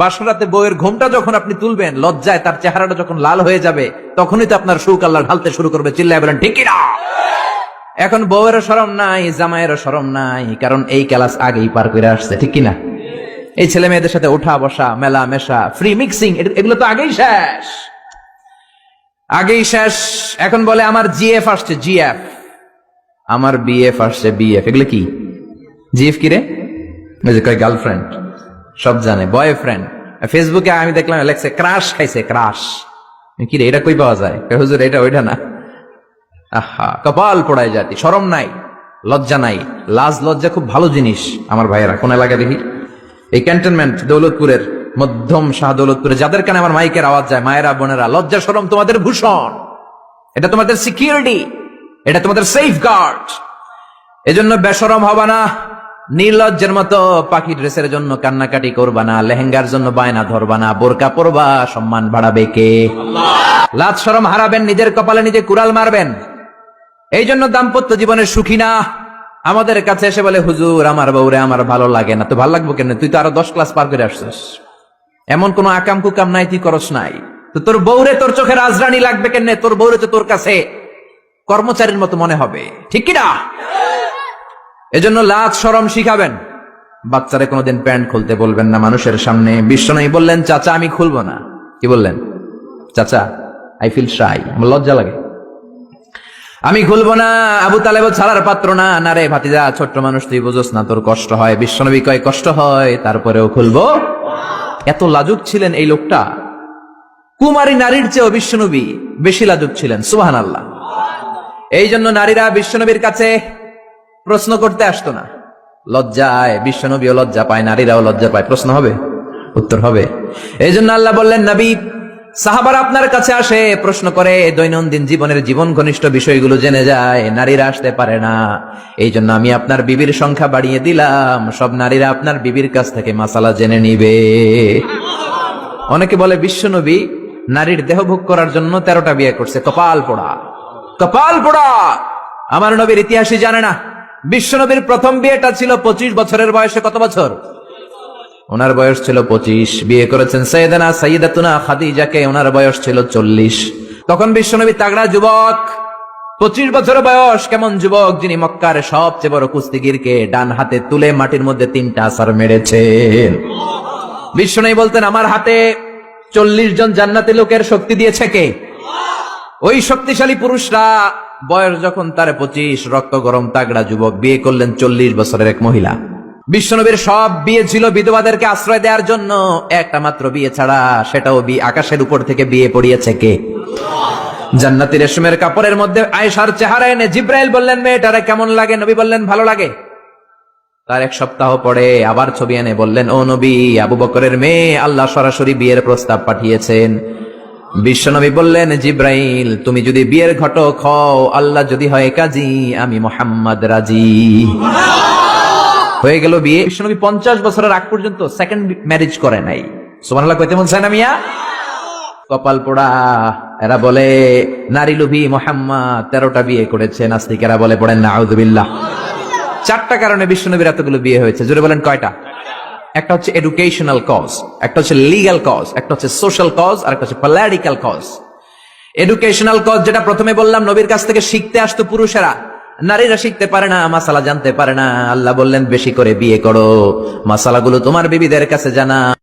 বাসরাতে বউয়ের ঘুমটা যখন আপনি তুলবেন, লজ্জায় তার চেহারাটা যখন লাল হয়ে যাবে, তখনই তো আপনার সুখ আল্লাহ ঢালতে শুরু করবে। চিল্লায় বলেন, ঠিক না এখন বউয়েরও সরম নাই, জামাইয়েরও সরম নাই, কারণ এই ক্লাস আগেই পার করে আসছে, ঠিক কিনা? এই ছেলে মেয়েদের সাথে ওঠা বসা, মেলা মেশা ফ্রি মিক্সিং এগুলো তো আগেই শেষ। আগেই শেষ। এখন বলে, আমার জিএফ আসছে, জিএফ। আমার বিএফ আসছে বিএফ। এগুলো কি? জিএফ কি রে? গার্লফ্রেন্ড সব জানে বয়ফ্রেন্ড ফেসবুকে আমি দেখলাম লেখছে ক্রাশ খাইছে ক্রাশ কি রে, এটা কই পাওয়া যায়? হুজুর, এটা ওইটা না। আহা, কপাল পড়ায় জাতি, শরম নাই, লজ্জা নাই। লাজ, লজ্জা খুব ভালো জিনিস আমার ভাইয়েরা, কোন এলাকা দেখি। এই ক্যান্টনমেন্ট দৌলতপুরের, মধ্যম শাহ দৌলতপুরে যাদের কানে আমার মাইকের আওয়াজ যায়, মায়েরা, বোনেরা, লজ্জা, শরম তোমাদের ভূষণ। এটা তোমাদের সিকিউরিটি এটা তোমাদের সেফ গার্ড এজন্য বেসরম হবা না। নির্লজ্জের মতো পাখি ড্রেসের জন্য কান্নাকাটি করবা না, লেহেঙ্গার জন্য বায়না ধরবা না, বোরকা পরবা, সম্মান বাড়াবে কে? লাজ সরম হারাবেন, নিজের কপালে নিজে কুড়াল মারবেন। এই জন্য দাম্পত্য জীবনের সুখী না। আমাদের কাছে এসে বলে, হুজুর, আমার বউরে আমার ভালো লাগে না। তো ভালো লাগবো কেন তুই তো আরও দশ ক্লাস পার করে আসছিস। এমন কোন আকাম কুকাম নাই, তুই করস নাই। তো তোর বউরে তোর চোখে রাজরানী লাগবে কেন তোর বউরে তো তোর কাছে কর্মচারীর মতো মনে হবে। ঠিক কিনা এজন্য লাজ, সরম শিখাবেন। বাচ্চারে কোনোদিন প্যান্ট খুলতে বলবেন না মানুষের সামনে। বিশ্বনয়ী বললেন, চাচা, আমি খুলবো না। কি বললেন? চাচা আই ফিল আমার লজ্জা লাগে। আমি খুলবো না, আবু তালেব ছাড়ার পাত্র না। না রে ভাতিজা, ছোট্ট মানুষ, তুই বুঝোস না, তোর কষ্ট হয়। বিশ্বনবী কয়, কষ্ট হয়, তারপরেও খুলবো? এত লাজুক ছিলেন এই লোকটা? কুমারী নারীর চেয়েও বিশ্বনবী বেশি লাজুক ছিলেন সুহান আল্লাহ এই জন্য নারীরা বিশ্বনবীর কাছে প্রশ্ন করতে আসতো না। লজ্জায়, বিশ্বনবীও লজ্জা পায়, নারীরাও লজ্জা পায়। প্রশ্ন হবে? উত্তর হবে। এই জন্য আল্লাহ বললেন, নবী, সাহাবার আপনার কাছে আসে, প্রশ্ন করে, দৈনন্দিন জীবনের জীবন ঘনিষ্ঠ বিষয়গুলো জেনে যায়। নারীরা আসতে পারে না। এই জন্য আমি আপনার বিবির সংখ্যা বাড়িয়ে দিলাম। সব নারীরা আপনার বিবির কাছ থেকে মাসালা জেনে নিবে। অনেকে বলে, বিশ্বনবী নারীর দেহ ভোগ করার জন্য তেরোটা বিয়ে করছে। কপাল পোড়া কপাল পোড়া। আমার নবীর ইতিহাসই জানে না। বিশ্বনবীর প্রথম বিয়েটা ছিল পঁচিশ বছরের বয়সে কত বছর? ওনার বয়স ছিল পঁচিশ। বিয়ে করেছেন সৈয়দানা সৈয়দাতুনা খাদিজাকে, ওনার বয়স ছিল চল্লিশ। তখন বিশ্বনবী তাগড়া যুবক। পঁচিশ বছর বয়স, কেমন যুবক? যিনি মক্কার সবচেয়ে বড় কুস্তিগিরকে ডান হাতে তুলে মাটির মধ্যে তিনটা আসার মেরেছেন। বিশ্বনবী বলতেন, আমার হাতে চল্লিশ জন জান্নাতি লোকের শক্তি দিয়েছে কে? ওই শক্তিশালী পুরুষরা বয়স যখন তার পঁচিশ, রক্ত গরম, তাগড়া যুবক, বিয়ে করলেন চল্লিশ বছরের এক মহিলা। বিশ্বনবীর সব বিয়ে ছিল বিধবাদেরকে আশ্রয় দেওয়ার জন্য। একটা মাত্র বিয়ে ছাড়া সেটাও বিয়ে আকাশের উপর থেকে বিয়ে পড়িয়েছে কে? জান্নাতি রেশমের কাপড়ের মধ্যে আয়েশার চেহারা এনে জিব্রাইল বললেন, মেয়েটারে কেমন লাগে? নবী বললেন, ভালো লাগে। তার এক সপ্তাহ পরে আবার ছবি এনে বললেন, ও নবী, আবু বকরের মেয়ে আল্লাহ সরাসরি বিয়ের প্রস্তাব পাঠিয়েছেন। বিশ্বনবী বললেন, জিব্রাইল, তুমি যদি বিয়ের ঘটক হও, আল্লাহ যদি হয় কাজী, আমি মোহাম্মদ রাজি। হয়ে গেল বিয়ে। বিশ্বনবী পঞ্চাশ বছরের আগ পর্যন্ত সেকেন্ড ম্যারেজ করে নাই। সুমানাল্লাহ কইতে মন চায় না কপাল পোড়া। এরা বলে, নারী লুভি মোহাম্মদ তেরোটা বিয়ে করেছে, নাস্তিকেরা বলে পড়েন না আউদুবিল্লাহ চারটা কারণে বিশ্বনবীর এতগুলো বিয়ে হয়েছে। জুড়ে বলেন কয়টা? একটা হচ্ছে এডুকেশনাল কজ একটা হচ্ছে লিগাল কজ একটা হচ্ছে সোশ্যাল কজ আর একটা হচ্ছে পলিটিক্যাল কজ এডুকেশনাল কজ যেটা প্রথমে বললাম, নবীর কাছ থেকে শিখতে আসতো পুরুষেরা। নারীরা শিখতে পারে না, মাসালা জানতে পারে না। আল্লাহ বললেন, বেশি করে বিয়ে করো। মাসালাগুলো তোমার বিবিদের কাছে জানা।